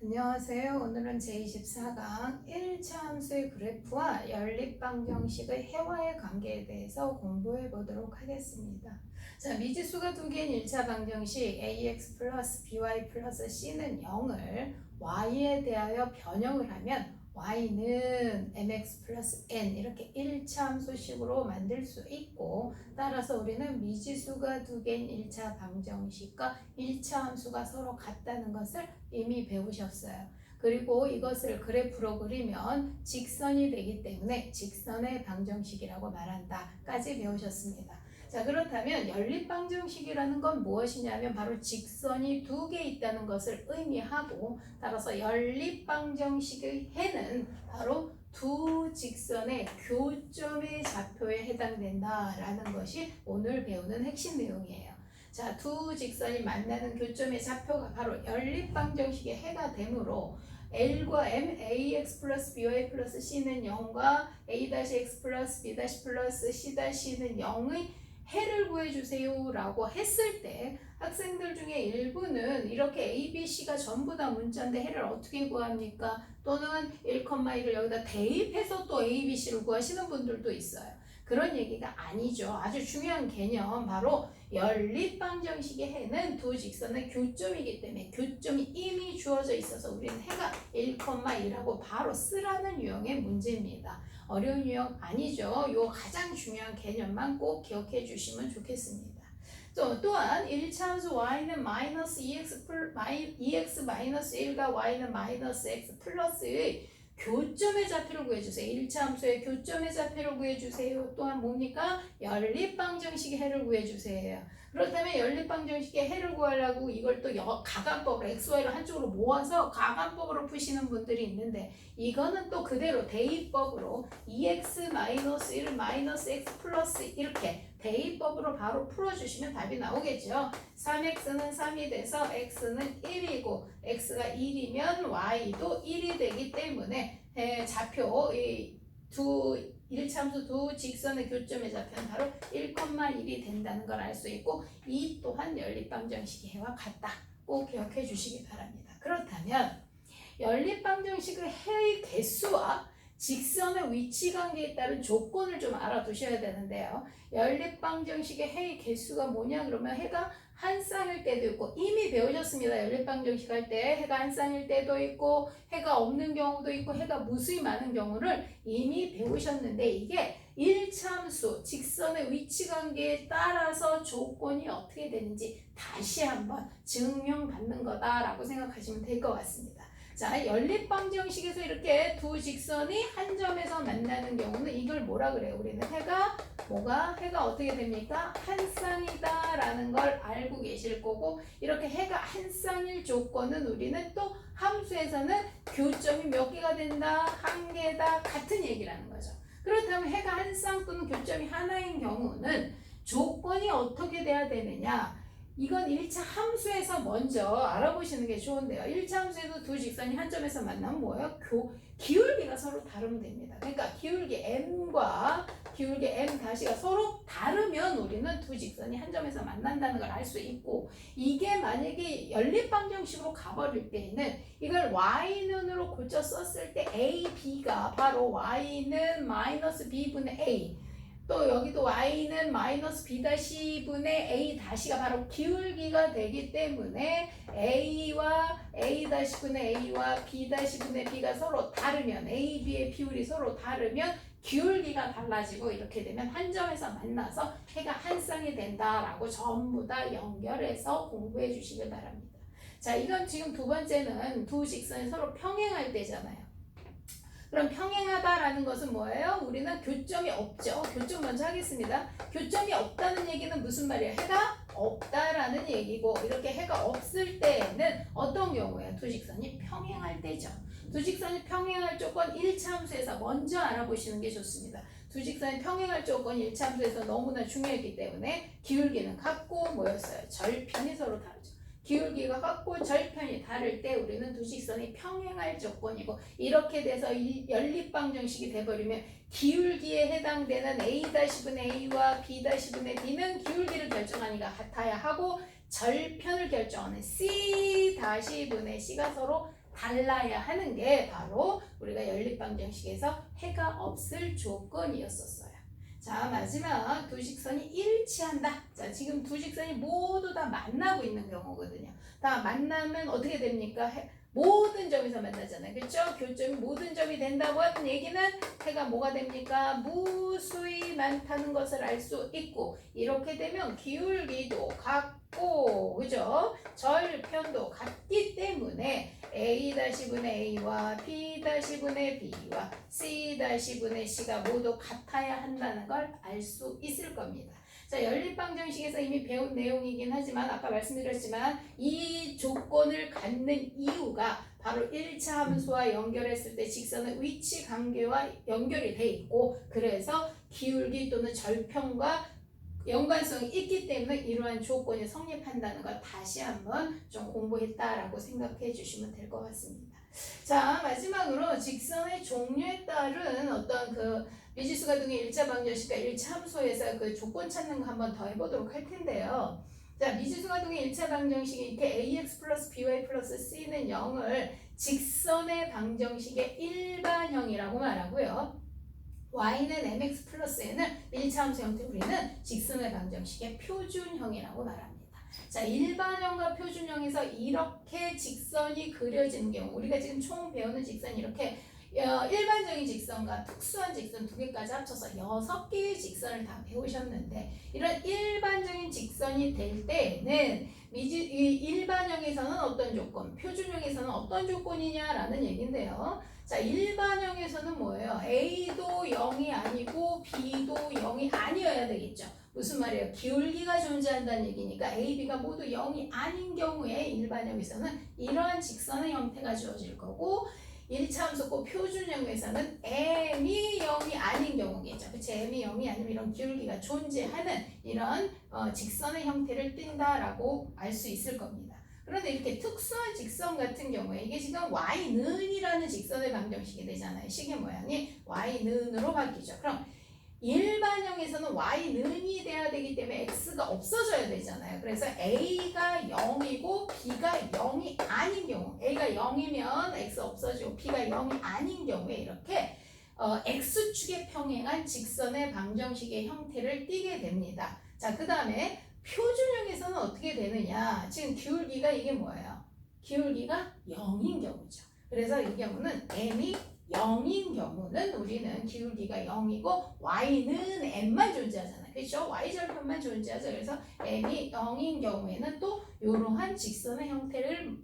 안녕하세요. 오늘은 제24강 1차 함수의 그래프와 연립방정식의 해와의 관계에 대해서 공부해 보도록 하겠습니다. 자, 미지수가 두 개인 1차 방정식 ax 플러스 by 플러스 c는 0을 y에 대하여 변형을 하면 y는 mx 플러스 n 이렇게 1차 함수식으로 만들 수 있고 따라서 우리는 미지수가 두 개인 1차 방정식과 1차 함수가 서로 같다는 것을 이미 배우셨어요. 그리고 이것을 그래프로 그리면 직선이 되기 때문에 직선의 방정식이라고 말한다까지 배우셨습니다. 자 그렇다면 연립방정식이라는 건 무엇이냐면 바로 직선이 두 개 있다는 것을 의미하고 따라서 연립방정식의 해는 바로 두 직선의 교점의 좌표에 해당된다라는 것이 오늘 배우는 핵심 내용이에요. 자, 두 직선이 만나는 교점의 좌표가 바로 연립방정식의 해가 되므로 L과 M, AX 플러스 BY 플러스 C는 0과 A-X 플러스 B- 플러스 C-는 0의 해를 구해주세요 라고 했을 때 학생들 중에 일부는 이렇게 A, B, C가 전부 다 문자인데 해를 어떻게 구합니까? 또는 1,1을 여기다 대입해서 또 A, B, C를 구하시는 분들도 있어요. 그런 얘기가 아니죠. 아주 중요한 개념 바로 연립방정식의 해는 두 직선의 교점이기 때문에 교점이 이미 주어져 있어서 우리는 해가 1,1하고 바로 쓰라는 유형의 문제입니다. 어려운 유형 아니죠. 요 가장 중요한 개념만 꼭 기억해 주시면 좋겠습니다. 또 또한 1차 함수 y는 마이너스 2x 플 마이 2x 마이너스 1과 y는 마이너스 x 플러스의 교점의 좌표를 구해주세요. 1차 함수의 교점의 좌표를 구해주세요. 또한 뭡니까? 연립방정식의 해를 구해주세요. 그렇다면 연립방정식의 해를 구하려고 이걸 또 여- 가간법으로 xy를 한쪽으로 모아서 가간법으로 푸시는 분들이 있는데 이거는 또 그대로 대입법으로 2x 마이너스 1 마이너스 x 플러스 이렇게 대입법으로 바로 풀어주시면 답이 나오겠죠. 3x는 3이 돼서 x는 1이고 x가 1이면 y도 1이 되기 때문에 에, 좌표 이 두 1참수 두 직선의 교점의 좌표는 바로 1,1이 된다는 걸 알 수 있고 이 또한 연립방정식의 해와 같다. 꼭 기억해 주시기 바랍니다. 그렇다면 연립방정식의 해의 개수와 직선의 위치 관계에 따른 조건을 좀 알아두셔야 되는데요. 연립방정식의 해의 개수가 뭐냐 그러면 해가 한 쌍일 때도 있고 이미 배우셨습니다. 연립방정식 할 때 해가 한 쌍일 때도 있고 해가 없는 경우도 있고 해가 무수히 많은 경우를 이미 배우셨는데 이게 1참수 직선의 위치 관계에 따라서 조건이 어떻게 되는지 다시 한번 증명받는 거다라고 생각하시면 될 것 같습니다. 자, 연립방정식에서 이렇게 두 직선이 한 점에서 만나는 경우는 이걸 뭐라 그래요? 우리는 해가 뭐가 해가 어떻게 됩니까? 한 쌍이다 라는 걸 알고 계실 거고 이렇게 해가 한 쌍일 조건은 우리는 또 함수에서는 교점이 몇 개가 된다, 한 개다 같은 얘기라는 거죠. 그렇다면 해가 한 쌍 또는 교점이 하나인 경우는 조건이 어떻게 돼야 되느냐? 이건 1차 함수에서 먼저 알아보시는 게 좋은데요. 1차 함수에도 두 직선이 한 점에서 만나면 뭐예요? 교, 기울기가 서로 다르면 됩니다. 그러니까 기울기 m과 기울기 m 다시가 서로 다르면 우리는 두 직선이 한 점에서 만난다는 걸 알 수 있고 이게 만약에 연립방정식으로 가버릴 때에는 이걸 y는으로 고쳐 썼을 때 a, b가 바로 y는 마이너스 b분의 a 또 여기도 y는 마이너스 b 다시 분의 a 다시가 바로 기울기가 되기 때문에 a와 a 다시 분의 a와 b 다시 분의 b가 서로 다르면 a, b의 비율이 서로 다르면 기울기가 달라지고 이렇게 되면 한 점에서 만나서 해가 한 쌍이 된다라고 전부 다 연결해서 공부해 주시길 바랍니다. 자, 이건 지금 두 번째는 두 직선이 서로 평행할 때잖아요. 그럼 평행하다라는 것은 뭐예요? 우리는 교점이 없죠. 교점 먼저 하겠습니다. 교점이 없다는 얘기는 무슨 말이에요? 해가 없다라는 얘기고 이렇게 해가 없을 때에는 어떤 경우예요? 두 직선이 평행할 때죠. 두 직선이 평행할 조건 1차 함수에서 먼저 알아보시는 게 좋습니다. 두 직선이 평행할 조건 1차 함수에서 너무나 중요했기 때문에 기울기는 같고 뭐였어요? 절편이 서로 다르죠. 기울기가 같고 절편이 다를 때 우리는 두 직선이 평행할 조건이고 이렇게 돼서 이 연립방정식이 돼버리면 기울기에 해당되는 a-분의 a와 b-분의 b는 기울기를 결정하니까 같아야 하고 절편을 결정하는 c-분의 c가 서로 달라야 하는 게 바로 우리가 연립방정식에서 해가 없을 조건이었었어요. 자 마지막 두 직선이 일치한다. 자 지금 두 직선이 모두 다 만나고 있는 경우거든요. 다 만나면 어떻게 됩니까? 해- 모든 점에서 만나잖아요. 그렇죠? 교점이 모든 점이 된다고 하는 얘기는 해가 뭐가 됩니까? 무수히 많다는 것을 알 수 있고 이렇게 되면 기울기도 같고 그죠? 절편도 같기 때문에 a-분의 a와 b-분의 b와 c-분의 c가 모두 같아야 한다는 걸 알 수 있을 겁니다. 자, 연립방정식에서 이미 배운 내용이긴 하지만 아까 말씀드렸지만 이 조건을 갖는 이유가 바로 1차 함수와 연결했을 때 직선의 위치 관계와 연결이 돼 있고 그래서 기울기 또는 절편과 연관성이 있기 때문에 이러한 조건이 성립한다는 걸 다시 한번 좀 공부했다라고 생각해 주시면 될 것 같습니다. 자 마지막으로 직선의 종류에 따른 어떤 그 미지수가 등의 1차 방정식과 1차 함수에서 그 조건 찾는 거 한번 더 해보도록 할 텐데요. 자 미지수가 등의 1차 방정식이 이렇게 ax 플러스 by 플러스 c는 0을 직선의 방정식의 일반형이라고 말하고요. y는 mx 플러스 n을 1차 함수 형태 우리는 직선의 방정식의 표준형이라고 말합니다. 자, 일반형과 표준형에서 이렇게 직선이 그려지는 경우 우리가 지금 총 배우는 직선이 이렇게 어, 일반적인 직선과 특수한 직선 두 개까지 합쳐서 여섯 개의 직선을 다 배우셨는데 이런 일반적인 직선이 될 때는 미지, 이 일반형에서는 어떤 조건, 표준형에서는 어떤 조건이냐라는 얘긴데요. 자, 일반형에서는 뭐예요? A도 0이 아니고 B도 0이 아니어야 되겠죠. 무슨 말이에요? 기울기가 존재한다는 얘기니까 A, B가 모두 0이 아닌 경우에 일반형에서는 이러한 직선의 형태가 주어질 거고 1차 함수고 표준형에서는 m이 0이 아닌 경우겠죠. 그치? m이 0이 아니면 이런 기울기가 존재하는 이런 어, 직선의 형태를 띈다라고 알 수 있을 겁니다. 그런데 이렇게 특수한 직선 같은 경우에 이게 지금 y는이라는 직선의 방정식이 되잖아요. 시계 모양이 y는으로 바뀌죠. 그럼 일반형에서는 y는이 돼야 되기 때문에 x가 없어져야 되잖아요. 그래서 a가 0이고 b가 0이 아닌 경우 a가 0이면 x 없어지고 b가 0이 아닌 경우에 이렇게 어, x축에 평행한 직선의 방정식의 형태를 띠게 됩니다. 자, 그 다음에 표준형에서는 어떻게 되느냐? 지금 기울기가 이게 뭐예요? 기울기가 0인 경우죠. 그래서 이 경우는 m이 0인 경우는 우리는 기울기가 0이고 y는 m만 존재하잖아요. 그렇죠? y절편만 존재하죠. 그래서 m이 0인 경우에는 또 이러한 직선의 형태를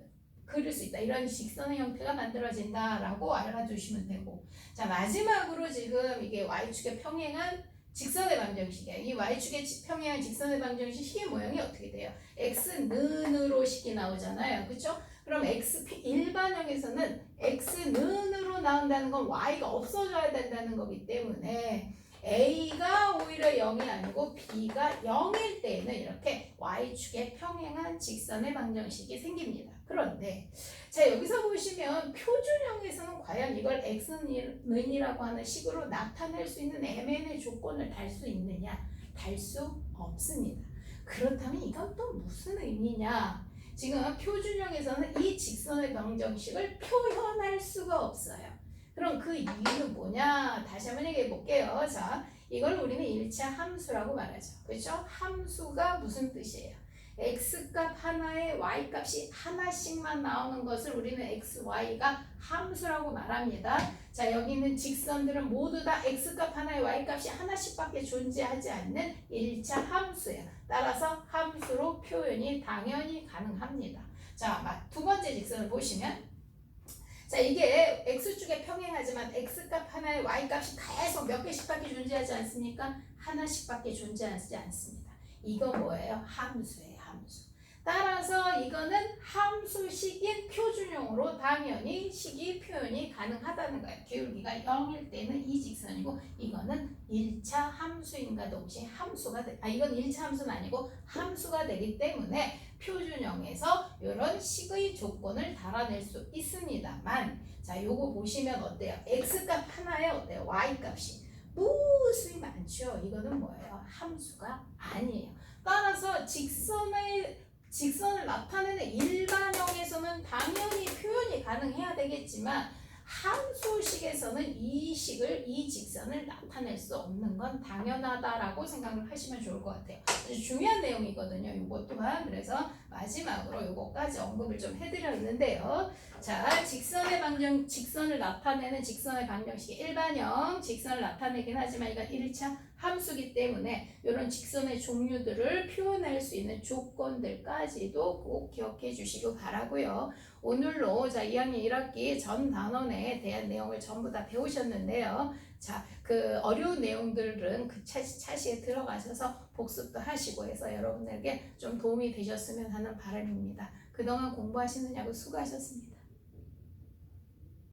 그릴 수 있다. 이런 직선의 형태가 만들어진다라고 알아두시면 되고 자 마지막으로 지금 이게 y축에 평행한 직선의 방정식이야. 이 y축에 지- 평행한 직선의 방정식 식의 모양이 어떻게 돼요? x는으로 식이 나오잖아요. 그렇죠? 그럼 x 일반형에서는 x는으로 나온다는 건 y가 없어져야 된다는 거기 때문에 a가 오히려 0이 아니고 b가 0일 때에는 이렇게 y축에 평행한 직선의 방정식이 생깁니다. 그런데 자 여기서 보시면 표준형에서는 과연 이걸 x는이라고 하는 식으로 나타낼 수 있는 mn의 조건을 달 수 있느냐? 달 수 없습니다. 그렇다면 이건 또 무슨 의미냐? 지금 표준형에서는 이 직선의 방정식을 표현할 수가 없어요. 그럼 그 이유는 뭐냐? 다시 한번 얘기해 볼게요. 자, 이걸 우리는 1차 함수라고 말하죠. 그렇죠? 함수가 무슨 뜻이에요? X값 하나에 y값이 하나씩만 나오는 것을 우리는 x, y가 함수라고 말합니다. 자, 여기 있는 직선들은 모두 다 x값 하나에 y값이 하나씩밖에 존재하지 않는 1차 함수예요. 따라서 함수로 표현이 당연히 가능합니다. 자, 마- 두 번째 직선을 보시면 자, 이게 x축에 평행하지만 x값 하나에 y값이 계속 몇 개씩밖에 존재하지 않습니까? 하나씩밖에 존재하지 않습니다. 이거 뭐예요? 함수예요, 함수. 따라서 이거는 함수식인 표준형으로 당연히 식이 표현이 가능하다는 거예요. 기울기가 0일 때는 이 직선이고 이거는 1차 함수인과 동시에 함수가 되, 아 이건 1차 함수는 아니고 함수가 되기 때문에 표준형에서 이런 식의 조건을 달아낼 수 있습니다만 자 요거 보시면 어때요? x값 하나에 어때요? y값이 무수히 많죠. 이거는 뭐예요? 함수가 아니에요. 따라서 직선의 직선을 나타내는 일반형에서는 당연히 표현이 가능해야 되겠지만 함수식에서는 이 식을 이 직선을 나타낼 수 없는 건 당연하다라고 생각을 하시면 좋을 것 같아요. 아주 중요한 내용이거든요. 이것 또한 그래서 마지막으로 이것까지 언급을 좀 해드렸는데요. 자, 직선의 방정, 직선을 나타내는 직선의 방정식이 일반형 직선을 나타내긴 하지만 이건 1차 함수기 때문에 이런 직선의 종류들을 표현할 수 있는 조건들까지도 꼭 기억해 주시기 바라고요. 오늘로 자 2학년 1학기 전 단원에 대한 내용을 전부 다 배우셨는데요. 자, 그 어려운 내용들은 그 차시, 차시에 들어가셔서 복습도 하시고 해서 여러분에게 좀 도움이 되셨으면 하는 바람입니다. 그동안 공부하시느냐고 수고하셨습니다.